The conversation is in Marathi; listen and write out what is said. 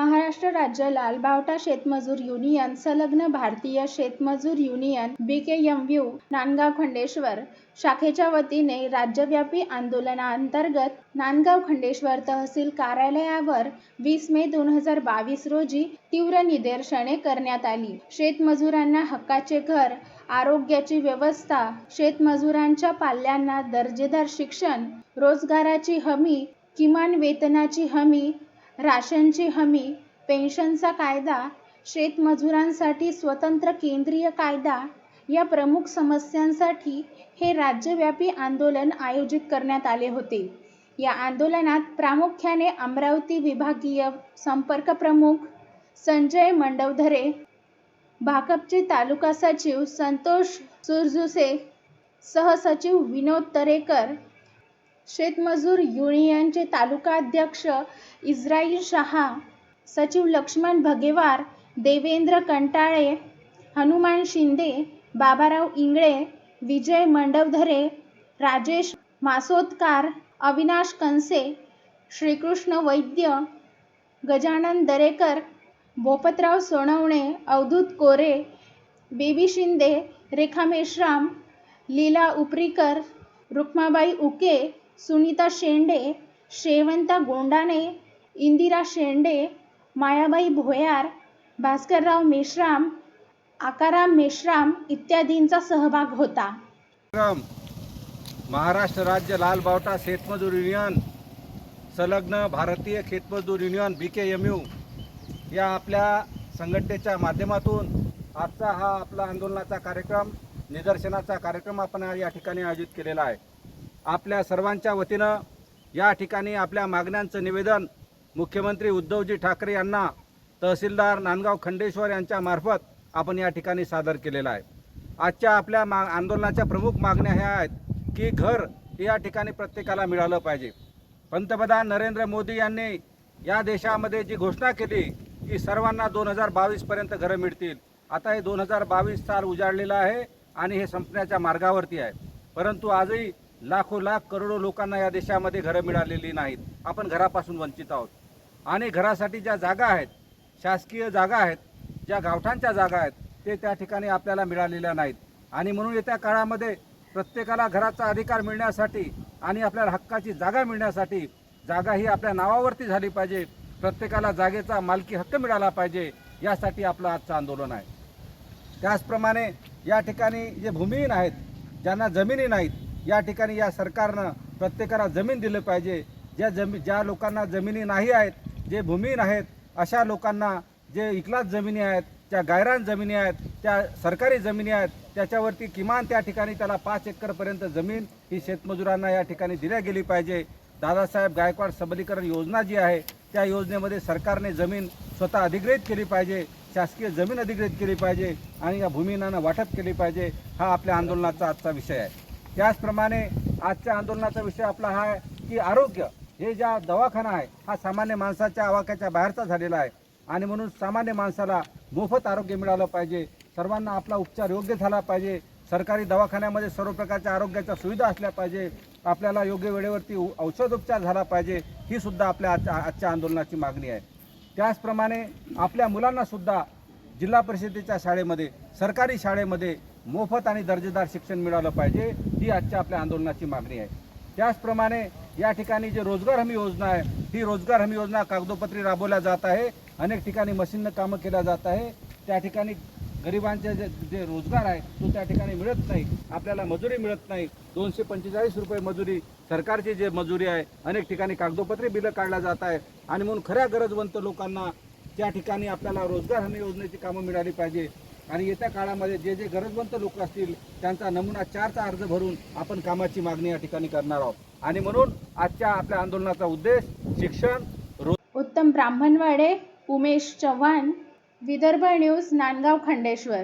महाराष्ट्र राज्य लालबावटा शेतमजूर युनियन संलग्न भारतीय शेतमजूर union B K M U Nandgaon Khandeshwar शाखेच्या वतीने राज्यव्यापी आंदोलनाअंतर्गत नांदगाव खंडेश्वर तहसील कार्यालयावर वीस मे दोन हजार बावीस रोजी तीव्र निदर्शने करण्यात आली. शेतमजुरांना हक्काचे घर आरोग्याची व्यवस्था शेतमजुरांच्या पाल्यांना दर्जेदार शिक्षण रोजगाराची हमी किमान वेतनाची हमी राशनची हमी पेन्शनचा कायदा शेतमजुरांसाठी स्वतंत्र केंद्रीय कायदा या प्रमुख समस्यांसाठी हे राज्यव्यापी आंदोलन आयोजित करण्यात आले होते. या आंदोलनात प्रामुख्याने अमरावती विभागीय संपर्क प्रमुख संजय मंडवधरे भाकपचे तालुका सचिव संतोष सुरजुसे सहसचिव विनोद तरेकर शेतमजूर युनियनचे तालुका अध्यक्ष इस्राईल शहा सचिव लक्ष्मण भगेवार देवेंद्र कंटाळे हनुमान शिंदे बाबाराव इंगळे विजय मंडवधरे राजेश मासोदकार अविनाश कंसे श्रीकृष्ण वैद्य गजानन दरेकर भोपतराव सोनवणे अवधूत कोरे बेबी शिंदे रेखा मेश्राम लीला उपरीकर रुक्माबाई उके सुनीता शेंडे शेवंता गोंडाने इंदिरा शेंडे मायाबाई भोयार भास्करराव मेश्राम आकाराम मेश्राम इत्यादींचा सहभाग होता. महाराष्ट्र राज्य लाल बावटा शेतमजूर युनियन संलग्न भारतीय खेतमजूर union B K M U या आपल्या संघटनेच्या माध्यमातून आजचा हा आपला आंदोलनाचा कार्यक्रम निदर्शनाचा कार्यक्रम आपण या ठिकाणी आयोजित केलेला आहे. आपल्या सर्वांच्या वतीनं या ठिकाणी आपल्या मागण्यांचं निवेदन मुख्यमंत्री उद्धवजी ठाकरे यांना तहसीलदार नांदगाव खंडेश्वर यांच्यामार्फत आपण या ठिकाणी सादर केलेला आहे. आजच्या आपल्या मा आंदोलनाच्या प्रमुख मागण्या ह्या आहेत की घर या ठिकाणी प्रत्येकाला मिळालं पाहिजे. पंतप्रधान नरेंद्र मोदी यांनी या देशामध्ये जी घोषणा केली की सर्वांना दोन हजार बावीसपर्यंत घरं मिळतील. आता हे दोन हजार बावीस साल उजाडलेलं आहे आणि हे संपण्याच्या मार्गावरती आहे. परंतु आजही लाखो लाख करोडो लोकांना या देशामध्ये घरं मिळालेली नाहीत. आपण घरापासून वंचित आहोत. आणि घरासाठी ज्या जागा आहेत शासकीय जागा आहेत ज्या गावठांच्या जागा आहेत ते त्या ठिकाणी आपल्याला मिळालेल्या नाहीत. आणि म्हणून येत्या काळामध्ये प्रत्येकाला घराचा अधिकार मिळण्यासाठी आणि आपल्याला हक्काची जागा मिळण्यासाठी जागा ही आपल्या नावावरती झाली पाहिजे. प्रत्येकाला जागेचा मालकी हक्क मिळाला पाहिजे यासाठी आपलं आजचं आंदोलन आहे. त्याचप्रमाणे या ठिकाणी जे भूमिहीन आहेत ज्यांना जमिनी नाहीत या ठिकाणी या सरकारनं प्रत्येकाला जमीन दिलं पाहिजे. ज्या जमी ज्या लोकांना जमिनी नाही आहेत जे भूमिहीन आहेत अशा लोकांना जे इकलाच जमिनी आहेत ज्या गायरान जमिनी आहेत त्या सरकारी जमिनी आहेत त्याच्यावरती किमान त्या ठिकाणी त्याला पाच एकरपर्यंत जमीन ही शेतमजुरांना या ठिकाणी दिल्या गेली पाहिजे. दादासाहेब गायकवाड सबलीकरण योजना जी आहे त्या योजनेमध्ये सरकारने जमीन स्वतः अधिग्रहित केली पाहिजे शासकीय जमीन अधिग्रहित केली पाहिजे आणि या भूमिनानं वाटप केली पाहिजे हा आपल्या आंदोलनाचा आजचा विषय आहे. त्याचप्रमाणे आजच्या आंदोलनाचा विषय आपला हा आहे की आरोग्य हे ज्या दवाखाना आहे हा सामान्य माणसाच्या आवाक्याच्या बाहेरचा झालेला आहे. आणि म्हणून सामान्य माणसाला मोफत आरोग्य मिळालं पाहिजे. सर्वांना आपला उपचार योग्य झाला पाहिजे. सरकारी दवाखान्यामध्ये सर्व प्रकारच्या आरोग्याच्या सुविधा असल्या पाहिजे. आपल्याला योग्य वेळेवरती औषधोपचार झाला पाहिजे. ही सुद्धा आपल्या आजच्या आजच्या आंदोलनाची मागणी आहे. त्याचप्रमाणे आपल्या मुलांनासुद्धा जिल्हा परिषदेच्या शाळेमध्ये सरकारी शाळेमध्ये मोफत आणि दर्जेदार शिक्षण मिळालं पाहिजे ही आजच्या आपल्या आंदोलनाची मागणी आहे. त्याचप्रमाणे या ठिकाणी जे रोजगार हमी योजना आहे ही रोजगार हमी योजना कागदोपत्री राबवल्या जात आहे अनेक ठिकाणी मशीननं कामं केल्या जात आहे. त्या ठिकाणी गरिबांचे जे जे रोजगार आहे तो त्या ठिकाणी मिळत नाही आपल्याला मजुरी मिळत नाही. दोनशे पंचेचाळीस रुपये मजुरी सरकारची जे मजुरी आहे अनेक ठिकाणी कागदोपत्री बिलं काढल्या जात आहे. आणि म्हणून खऱ्या गरजवंत लोकांना त्या ठिकाणी आपल्याला रोजगार हमी योजनेची कामं मिळाली पाहिजे. आणि येत्या काळामध्ये जे जे गरजवंत लोक असतील त्यांचा नमुना चारचा अर्ज भरून आपण कामाची मागणी या ठिकाणी करणार आहोत. आणि म्हणून आजच्या आपल्या आंदोलनाचा उद्देश शिक्षण उत्तम ब्राह्मणवाडे उमेश चव्हाण विदर्भ न्यूज नांदगाव खंडेश्वर.